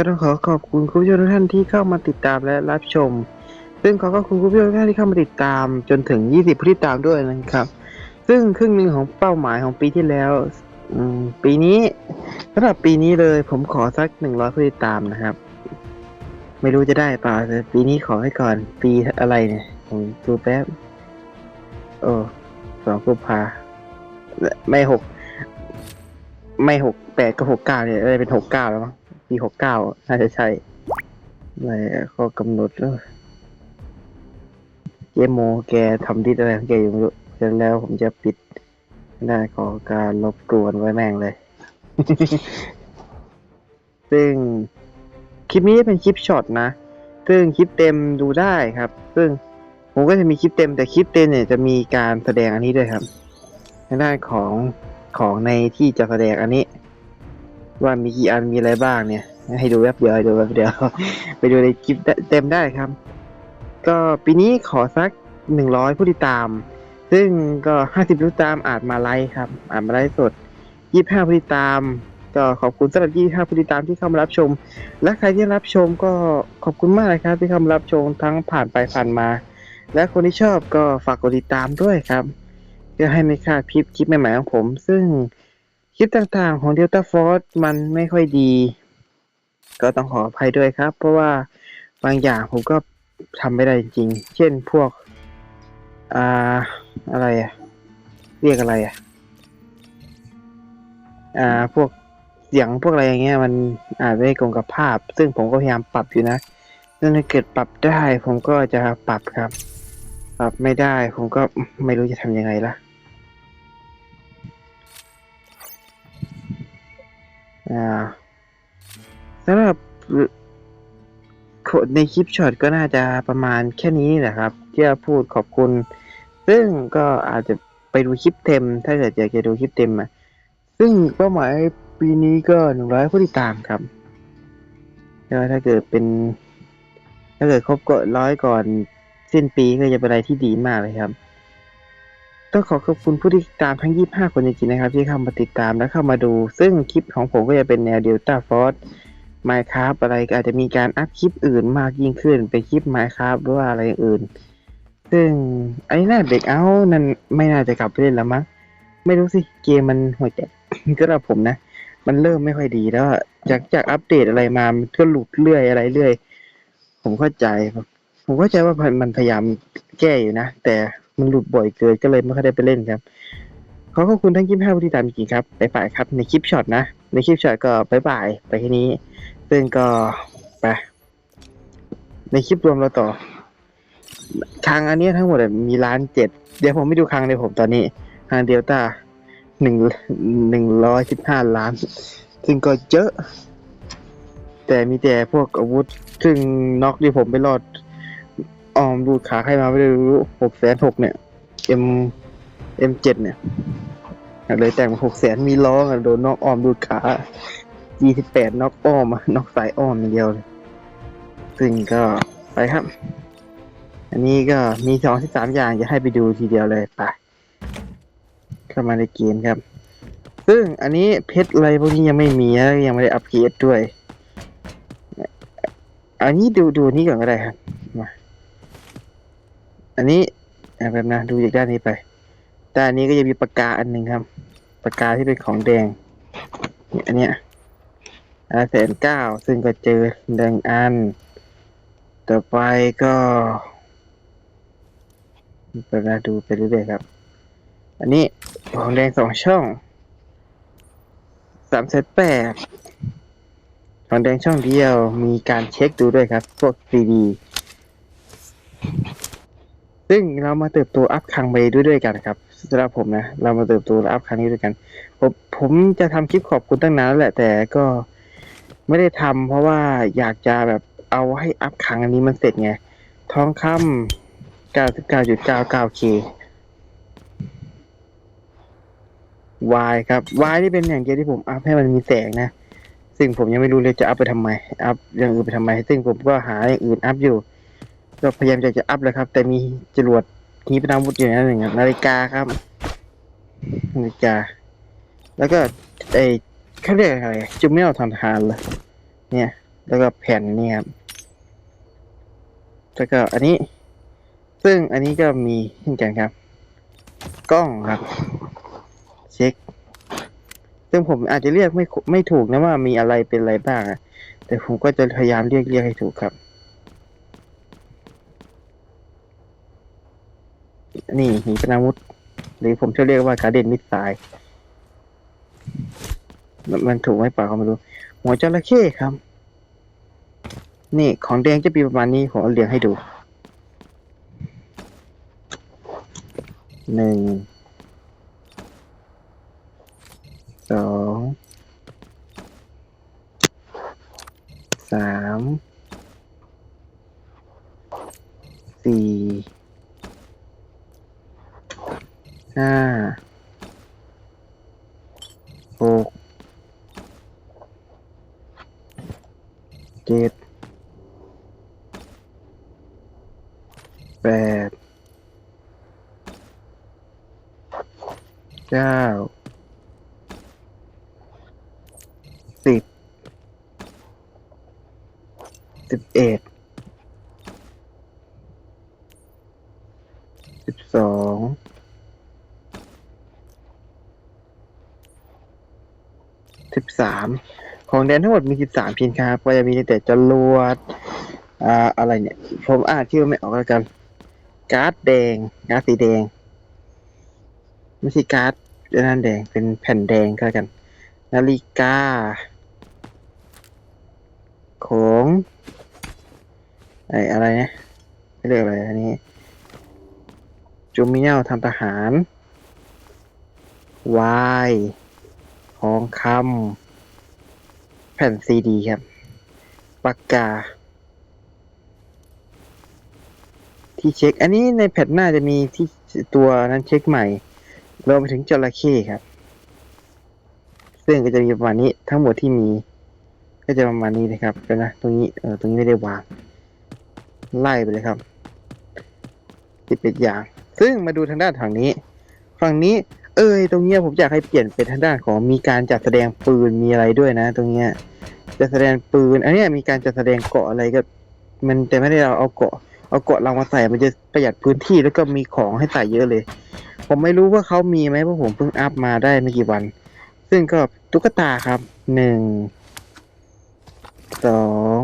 ก็ต้องขอขอบคุณคุณผู้ชมทุกท่านที่เข้ามาติดตามและรับชม ซึ่งขอขอบคุณคุณผู้ชมทุกท่านที่เข้ามาติดตามจนถึง 20ผู้ติดตามด้วยนะครับ ซึ่งครึ่งหนึ่งของเป้าหมายของปีที่แล้วปีนี้สำหรับปีนี้เลยผมขอสัก 100ผู้ติดตามนะครับ ไม่รู้จะได้เปล่าแต่ปีนี้ขอให้ก่อนปีอะไรเนี่ยผมดูแป๊บโอ้สองกุมภาไม่หกไม่หกแปดก็หกเก้าเนี่ยอะไรเป็นหกเก้าแล้วมั้ง ปีหกเก้าน่าจะใช่อะไรข้อกำหนดเออเจโมแกทำดิสอะไรของแกอยู่ไม่รู้เสร็จแล้วผมจะปิดได้ขอการลบกวนไว้แม่งเลย ซึ่งคลิปนี้เป็นคลิปช็อตนะ ซึ่งคลิปเต็มดูได้ครับ ซึ่งผมก็จะมีคลิปเต็มแต่คลิปเต็มเนี่ยจะมีการแสดงอันนี้ด้วยครับในด้านของของในที่จะแสดงอันนี้ ว่ามีกี่อันมีอะไรบ้างเนี่ย ให้ดูแวบเดียวให้ดูแวบเดียว ไปดูในคลิปเต็มได้ครับ ก็ปีนี้ขอสักหนึ่งร้อยผู้ติดตาม ซึ่งก็ห้าสิบผู้ติดตามอาจมาไลฟ์ครับอาจมาไลฟ์สดยี่ห้าผู้ติดตาม ก็ขอบคุณสำหรับยี่ห้าผู้ติดตามที่เข้ามารับชม และใครที่รับชมก็ขอบคุณมากนะครับ ที่เข้ามารับชมทั้งผ่านไปผ่านมา และคนที่ชอบก็ฝากกดติดตามด้วยครับเพื่อให้ไม่พลาดคลิปคลิปใหม่ๆของผม ซึ่ง คลิปต่างๆของ Delta Force มันไม่ค่อยดี ก็ต้องขออภัยด้วยครับ เพราะว่าบางอย่างผมก็ทำไม่ได้จริงๆเช่นพวก อ่า อะไรอะเรียกอะไรอะอ่า พวกเสียงพวกอะไรอย่างเงี้ยมันอาจไม่ตรงกับภาพ ซึ่งผมก็พยายามปรับอยู่นะถ้าเกิดปรับได้ ผมก็จะปรับครับ ปรับไม่ได้ ผมก็ไม่รู้จะทำยังไงละ สำหรับในคลิปช็อตก็น่าจะประมาณแค่นี้แหละครับ ที่จะพูดขอบคุณ ซึ่งก็อาจจะไปดูคลิปเต็ม ถ้าเกิดอยากจะดูคลิปเต็มอะซึ่งเป้าหมายปีนี้ก็หนึ่งร้อยผู้ติดตามครับแล้วถ้าเกิดเป็น ถ้าเกิดครบก็ร้อยก่อนสิ้นปีก็จะเป็นอะไรที่ดีมากเลยครับ ต้องขอขอบคุณผู้ที่ติดตามทั้ง 25 คนจริงๆนะครับ ที่เข้ามาติดตามและเข้ามาดู ซึ่งคลิปของผมก็จะเป็นแนว Delta Force Minecraft อะไรก็อาจจะมีการอัพคลิปอื่นมากยิ่งขึ้น เป็นคลิป Minecraft หรือว่าอะไรอื่น ซึ่งไอ้หน้าเด็กเอานั่นไม่น่าจะกลับไปเล่นแล้วมั้งไม่รู้สิเกมมันหัวใจก็ระผมนะ มันเริ่มไม่ค่อยดีแล้วจากจากอัปเดตอะไรมามันก็หลุดเรื่อยอะไรเรื่อย ผมเข้าใจ ผมเข้าใจว่ามันพยายามแก้อยู่นะ แต่ มันหลุดบ่อยเกินก็เลยไม่ค่อยได้ไปเล่นครับ ขอขอบคุณทั้งคลิปห้าผู้ที่ตามจริงครับไปฝ่ายครับในคลิปช็อตนะ ในคลิปช็อตก็บายบายไปแค่นี้ซึ่งก็ไปในคลิปรวมเราต่อครั้งอันเนี้ยทั้งหมดมีล้านเจ็ดเดี๋ยวผมไม่ดูครั้งในผมตอนนี้ทางเดลต้าหนึ่งหนึ่งร้อยสิบห้าล้าน ซึ่งก็เยอะ แต่มีแต่พวกอาวุธซึ่งน็อกที่ผมไปรอด ออมดูดขาใครมาไม่รู้หกแสนหกเนี่ย M M เอ็มเจ็ดเนี่ยเลยแต่งมาหกแสนมีล้อกันโดนน็อกออมดูดขา G สิบแปดน็อกอ้อมน็อกสายอ้อมอย่างเดียวเลยซึ่งก็ไปครับ อันนี้ก็มีสองที่สามอย่างจะให้ไปดูทีเดียวเลยไปเข้ามาในเกมครับ ซึ่งอันนี้เพชรอะไรพวกนี้ยังไม่มียังไม่ได้อัปเกรดด้วย อันนี้ดูดูนี่ก่อนก็ได้ครับ อันนี้แบบนะดูจากด้านนี้ไปด้านนี้ก็จะมีปากกาอันหนึ่งครับ ปากกาที่เป็นของแดงเนี่ยอันเนี้ยอาแสนเก้าซึ่งก็เจอแดงอัน ต่อไปก็ไปนะดูไปเรื่อยๆครับ อันนี้ของแดงสองช่องสามเซตแปดของแดงช่องเดียวมีการเช็คดูด้วยครับ พวก CD ซึ่งเรามาเติบโตอัพครั้งไปด้วยด้วยกันครับสำหรับผมนะ เรามาเติบโตและอัพครั้งนี้ด้วยกัน ผมผมจะทำคลิปขอบคุณตั้งนานแล้วแหละ แต่ก็ไม่ได้ทำเพราะว่าอยากจะแบบเอาให้อัพครั้งอันนี้มันเสร็จไง ท้องคำ 99.99k Y ครับ Y นี่เป็นอย่างเดียวที่ผมอัพให้มันมีแสงนะ ซึ่งผมยังไม่รู้เลยจะอัพไปทำไม อัพอย่างอื่นไปทำไม ซึ่งผมก็หาอย่างอื่นอัพอยู่ ก็พยายามจะจะอัพเลยครับ แต่มีจรวดขีปนาวุธอยู่นั่นหนึ่งนาฬิกาครับนาฬิกา แล้วก็ไอเขาเรียกอะไรจุมเมลทอนทานเลยเนี่ย แล้วก็แผ่นนี่ครับแล้วก็อันนี้ ซึ่งอันนี้ก็มีเช่นกันครับ กล้องครับเช็ค ซึ่งผมอาจจะเรียกไม่ไม่ถูกนะว่ามีอะไรเป็นอะไรบ้างแต่ผมก็จะพยายามเรียกเรียกให้ถูกครับ นี่หีปนาวุธ หรือผมจะเรียกว่าการเด่นมิสไซล์มันมันถูกไหมป่าก็ไม่รู้ หัวจระเข้ครับ นี่ของแดงจะมีประมาณนี้ผมเอาเรียงให้ดูหนึ่ง สอง สาม สี่ ห้า หก เจ็ดแปดเก้าสิบสิบเอ็ดสิบสองสิบสาม ของแดนทั้งหมดมีสิบสามพินครับ ก็จะมีแต่จรวดอ่าอะไรเนี่ย ผมอ่านชื่อไม่ออกแล้วกัน การ์ดแดง การ์ดสีแดง ไม่ใช่การ์ดด้านแดง เป็นแผ่นแดงก็แล้วกัน นาฬิกา ของไออะไรนะไม่เรียกอะไรอันนี้ จูมิเนลทำทหารวายทองคำ แผ่นซีดีครับ ปากกา ที่เช็ค อันนี้ในแผ่นหน้าจะมีที่ตัวนั้นเช็คใหม่ รวมไปถึงจระเข้ครับ ซึ่งก็จะมีประมาณนี้ทั้งหมดที่มี ก็จะประมาณนี้นะครับเดี๋ยวนะ ตรงนี้เออตรงนี้ไม่ได้วาง ไล่ไปเลยครับสิบเอ็ดอย่าง ซึ่งมาดูทางด้านฝั่งนี้ ฝั่งนี้ เอ้ย ตรงเนี้ยผมอยากให้เปลี่ยนเป็นทางด้านของมีการจัดแสดงปืนมีอะไรด้วยนะ ตรงเนี้ย จัดแสดงปืน อันนี้มีการจัดแสดงเกาะอะไรก็ มันแต่ไม่ได้เราเอาเกาะ เอาเกาะเรามาใส่มันจะประหยัดพื้นที่แล้วก็มีของให้ใส่เยอะเลย ผมไม่รู้ว่าเขามีไหมเพราะผมเพิ่งอัพมาได้ไม่กี่วัน ซึ่งก็ตุ๊กตาครับหนึ่งสอง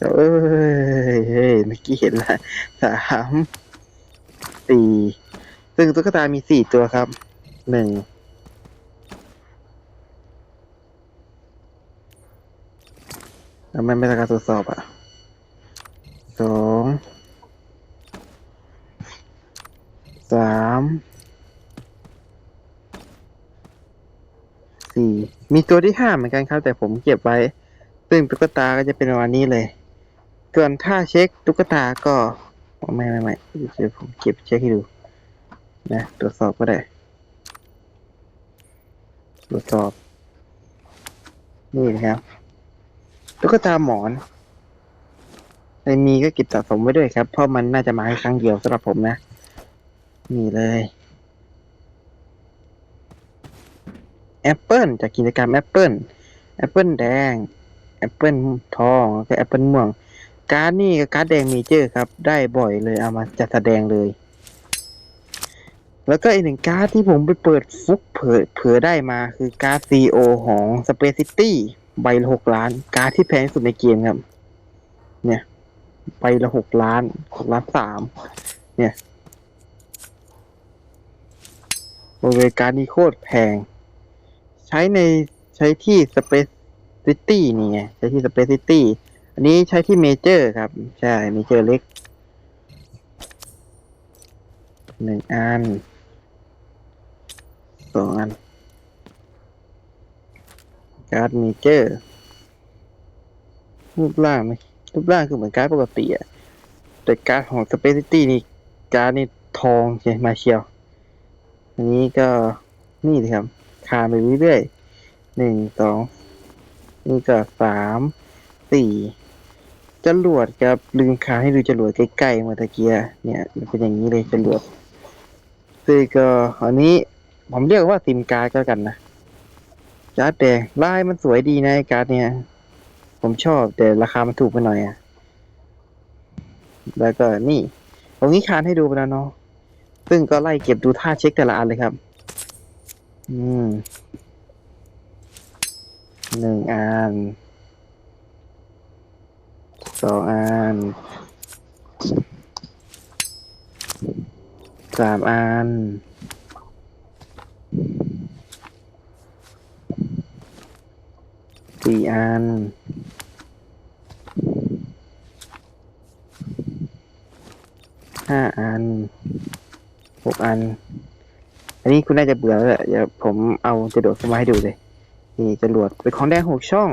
เอ้ยเฮ้ยเมื่อกี้เห็นละสามสี่ซึ่งตุ๊กตามีสี่ตัวครับหนึ่ง แล้วมันไม่ทำการตรวจสอบอะสองสามสี่มีตัวที่ห้าเหมือนกันครับ แต่ผมเก็บไว้ ซึ่งตุ๊กตาก็จะเป็นประมาณนี้เลย ส่วนถ้าเช็คตุ๊กตาก็ไม่ไม่ไม่เดี๋ยวผมเก็บเช็คให้ดู นะตรวจสอบก็ได้ ตรวจสอบ นี่นะครับ ตุ๊กตาหมอนใครมีก็เก็บสะสมไว้ด้วยครับ เพราะมันน่าจะมาแค่ครั้งเดียวสำหรับผมนะ นี่เลยแอปเปิลจากกิจกรรมแอปเปิลแอปเปิลแดงแอปเปิลทองแล้วก็แอปเปิลม่วง การ์ดนี่กับการ์ดแดงเมเจอร์ครับ ได้บ่อยเลยเอามาจัดแสดงเลย แล้วก็อีกหนึ่งการ์ดที่ผมไปเปิดฟุกเผยเผยได้มาคือการ์ดซีโอของ Space City ใบละหกล้าน การ์ดที่แพงที่สุดในเกมครับ เนี่ย ใบละหกล้านหกล้านสาม เนี่ยบริเวณการดนี้โคตรแพง ใช้ในใช้ที่ Space City นี่ไงใช้ที่ Space City อันนี้ใช้ที่เมเจอร์ครับ ใช่เมเจอร์เล็กหนึ่งอันสองอัน การ์ดเมเจอร์รูปร่างไหมรูปร่างคือเหมือนการ์ดปกติอะแต่การ์ดของ Space City นี่การ์ดนี่ทองใช่มาเชียว อันนี้ก็นี่เลยครับคานไปเรื่อยๆหนึ่งสองนี่ก็สามสี่จรวดครับลืมคาให้ดูจรวดใกล้ๆเมื่อตะเกียเนี่ยมันเป็นอย่างนี้เลยจรวดซึ่งก็อันนี้ผมเรียกว่าซิมการ์ดก็แล้วกันนะ การ์ดแดงลายมันสวยดีนะไอการ์ดเนี่ย ผมชอบแต่ราคามันถูกไปหน่อยอะแล้วก็นี่ตรงนี้คานให้ดูไปแล้วเนาะซึ่งก็ไล่เก็บดูท่าเช็คแต่ละอันเลยครับ อืมหนึ่งอันสองอันสามอัน สี่อัน ห้าอัน หกอัน อันนี้คุณน่าจะเบื่อแล้วแหละเดี๋ยวผมเอาจรวดเข้ามาให้ดูเลย นี่จรวดเป็นของแดงหกช่อง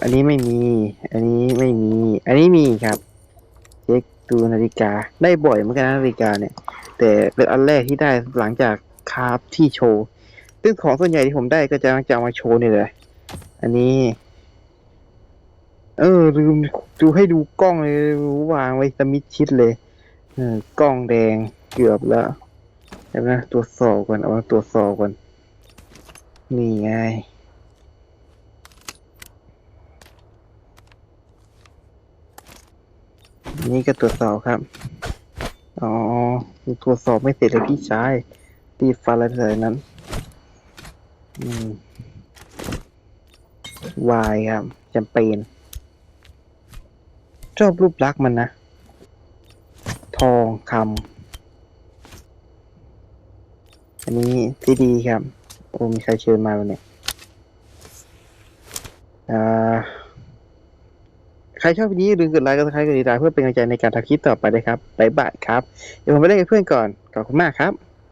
อันนี้ไม่มี อันนี้ไม่มี อันนี้มีครับ เช็คดูนาฬิกา ได้บ่อยเหมือนกันนะนาฬิกาเนี่ย แต่เป็นอันแรกที่ได้หลังจากคราฟที่โชว์ ซึ่งของส่วนใหญ่ที่ผมได้ก็จะจะมาโชว์นี่เลย อันนี้ เออลืมดูให้ดูกล้องเลยวางไว้สมิดชิดเลยเออกล้องแดงเกือบแล้วเดี๋ยวนะตรวจสอบก่อนเอามาตรวจสอบก่อนนี่ไงนี่ก็ตรวจสอบครับ อ๋อ ตรวจสอบไม่เสร็จเลยพี่ชายตีฟันอะไรเลยนั้น วายครับจำเป็นชอบรูปลักษณ์มันนะ ทองคำอันนี้ที่ดีครับ โอ้มีใครเชิญมาวันนี้อ่าใครชอบวิดีโอนี้อกดไลค์กดซับสไครต์กดติดตามเพื่อเป็นกำลังใจในการทำคลิปต่อไปเลยครับบ๊ายบายครับ เดี๋ยวผมไปเล่นกับเพื่อนก่อน ขอบคุณมากครับ